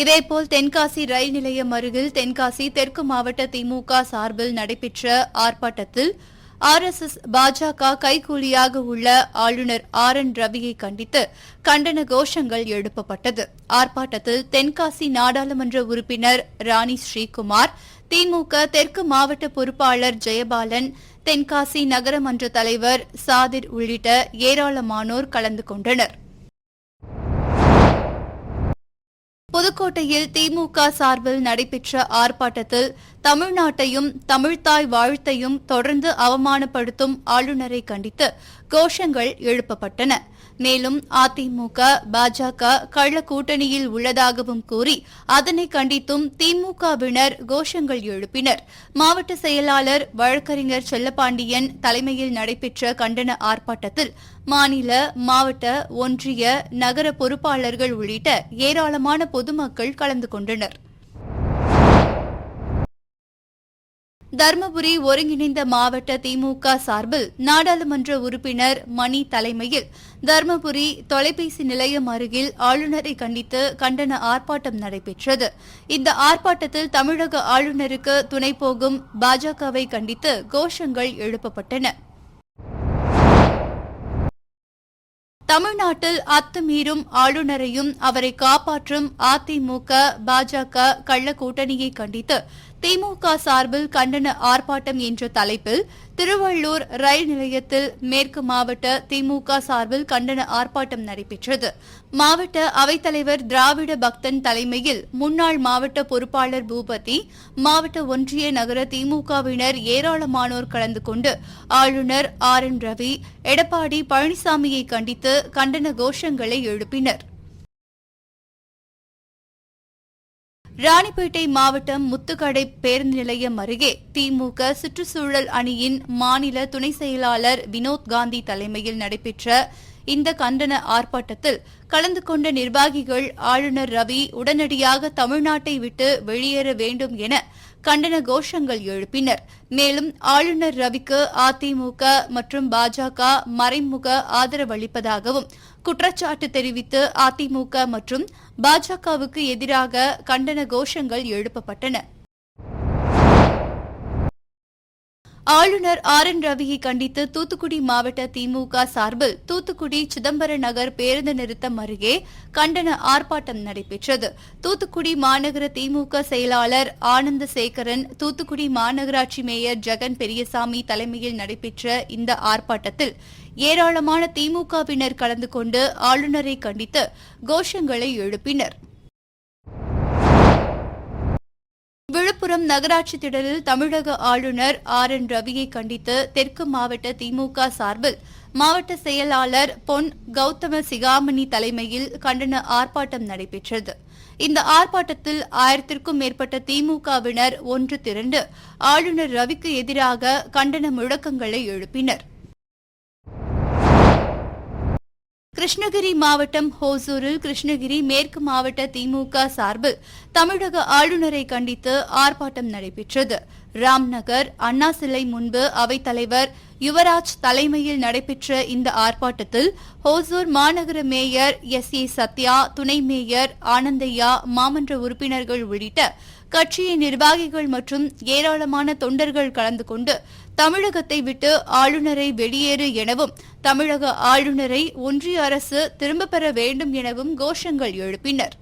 இதேபோல் தென்காசி ரயில் நிலையம் அருகில் தென்காசி தெற்கு மாவட்ட திமுக சார்பில் நடைபெற்ற ஆர்ப்பாட்டத்தில் ஆர் எஸ் எஸ் பாஜக கைகூலியாக உள்ள ஆளுநர் ஆர் என் ரவியை கண்டித்து கண்டன கோஷங்கள் எழுப்பப்பட்டது. ஆர்ப்பாட்டத்தில் தென்காசி நாடாளுமன்ற உறுப்பினர் ராணி ஸ்ரீகுமார் திமுக தெற்கு மாவட்ட பொறுப்பாளர் ஜெயபாலன் தென்காசி நகரமன்ற தலைவர் சாதிர் உள்ளிட்ட ஏராளமானோர் கலந்து கொண்டனர். புதுக்கோட்டையில் திமுக சார்பில் நடைபெற்ற ஆர்ப்பாட்டத்தில் தமிழ்நாட்டையும் தமிழ்தாய் வாழ்த்தையும் தொடர்ந்து அவமானப்படுத்தும் ஆளுநரை கண்டித்து கோஷங்கள் எழுப்பப்பட்டன. மேலும் அதிமுக பாஜக கள்ள கூட்டணியில் உள்ளதாகவும் கூறி அதனை கண்டித்தும் திமுகவினர் கோஷங்கள் எழுப்பினர். மாவட்ட செயலாளர் வழக்கறிஞர் செல்லப்பாண்டியன் தலைமையில் நடைபெற்ற கண்டன ஆர்ப்பாட்டத்தில் மாநில மாவட்ட ஒன்றிய நகர பொறுப்பாளர்கள் உள்ளிட்ட ஏராளமான பொதுமக்கள் கலந்து கொண்டனர். தருமபுரி ஒருங்கிணைந்த மாவட்ட திமுக சார்பில் நாடாளுமன்ற உறுப்பினர் மணி தலைமையில் தருமபுரி தொலைபேசி நிலையம் அருகில் ஆளுநரை கண்டித்து கண்டன ஆர்ப்பாட்டம் நடைபெற்றது. இந்த ஆர்ப்பாட்டத்தில் தமிழக ஆளுநருக்கு துணை போகும் பாஜகவை கண்டித்து கோஷங்கள் எழுப்பப்பட்டன. தமிழ்நாட்டில் அத்துமீறும் ஆளுநரையும் அவரை காப்பாற்றும் அதிமுக பாஜக கள்ள கூட்டணியை கண்டித்து திமுக சார்பில் கண்டன ஆர்ப்பாட்டம் என்ற தலைப்பில் திருவள்ளூர் ரயில் நிலையத்தில் மேற்கு மாவட்ட திமுக சார்பில் கண்டன ஆர்ப்பாட்டம் நடைபெற்றது. மாவட்ட அவைத்தலைவர் திராவிட பக்தன் தலைமையில் முன்னாள் மாவட்ட பொறுப்பாளர் பூபதி மாவட்ட ஒன்றிய நகர திமுகவினர் ஏராளமானோர் கலந்து கொண்டு ஆளுநர் ஆர் என் ரவி எடப்பாடி பழனிசாமியை கண்டித்து கண்டன கோஷங்களை எழுப்பினர். ராணிப்பேட்டை மாவட்டம் முத்துக்கடை பேருந்து நிலையம் அருகே திமுக சுற்றுச்சூழல் அணியின் மாநில துணை செயலாளர் வினோத் காந்தி தலைமையில் நடைபெற்ற இந்த கண்டன ஆர்ப்பாட்டத்தில் கலந்து கொண்ட நிர்வாகிகள் ஆளுநர் ரவி உடனடியாக தமிழ்நாட்டை விட்டு வெளியேற வேண்டும் என கண்டன கோஷங்கள் எழுப்பினர். மேலும் ஆளுநர் ரவிக்கு அதிமுக மற்றும் பாஜக மறைமுக ஆதரவு அளிப்பதாகவும் குற்றச்சாட்டு தெரிவித்து அதிமுக மற்றும் பாஜகவுக்கு எதிராக கண்டன கோஷங்கள் எழுப்பப்பட்டன. ஆளுநர் ஆர் என் ரவியை கண்டித்து தூத்துக்குடி மாவட்ட திமுக சார்பில் தூத்துக்குடி சிதம்பர நகர் பேருந்து நிறுத்தம் அருகே கண்டன ஆர்ப்பாட்டம் நடைபெற்றது. தூத்துக்குடி மாநகர திமுக செயலாளர் ஆனந்த சேகரன் தூத்துக்குடி மாநகராட்சி மேயர் ஜெகன் பெரியசாமி தலைமையில் நடைபெற்ற இந்த ஆர்ப்பாட்டத்தில் ஏராளமான திமுகவினர் கலந்து கொண்டு ஆளுநரை கண்டித்து கோஷங்களை எழுப்பினர். விழுப்புரம் நகராட்சி திடலில் தமிழக ஆளுநர் ஆர் என் ரவியை கண்டித்து தெற்கு மாவட்ட திமுக சார்பில் மாவட்ட செயலாளர் பொன் கௌதம சிகாமணி தலைமையில் கண்டன ஆர்ப்பாட்டம் நடைபெற்றது. இந்த ஆர்ப்பாட்டத்தில் ஆயிரத்திற்கும் மேற்பட்ட திமுகவினர் ஒன்று திரண்டு ஆளுநர் ரவிக்கு எதிராக கண்டன முழக்கங்களை எழுப்பினர். கிருஷ்ணகிரி மாவட்டம் ஹோசூரில் கிருஷ்ணகிரி மேற்கு மாவட்ட திமுக சார்பில் தமிழக ஆளுநரை கண்டித்து ஆர்ப்பாட்டம் நடைபெற்றது. ராம்நகர் அண்ணா சிலை முன்பு அவைத்தலைவர் யுவராஜ் தலைமையில் நடைபெற்ற இந்த ஆர்ப்பாட்டத்தில் ஹோசூர் மாநகர மேயர் எஸ் ஏ சத்யா துணை மேயர் ஆனந்தையா மாமன்ற உறுப்பினர்கள் உள்ளிட்ட கட்சியின் நிர்வாகிகள் மற்றும் ஏராளமான தொண்டர்கள் கலந்து கொண்டு தமிழகத்தை விட்டு ஆளுநரை வெளியேறு எனவும் தமிழக ஆளுநரை ஒன்றிய அரசு திரும்பப் பெற வேண்டும் எனவும் கோஷங்கள் எழுப்பினர்.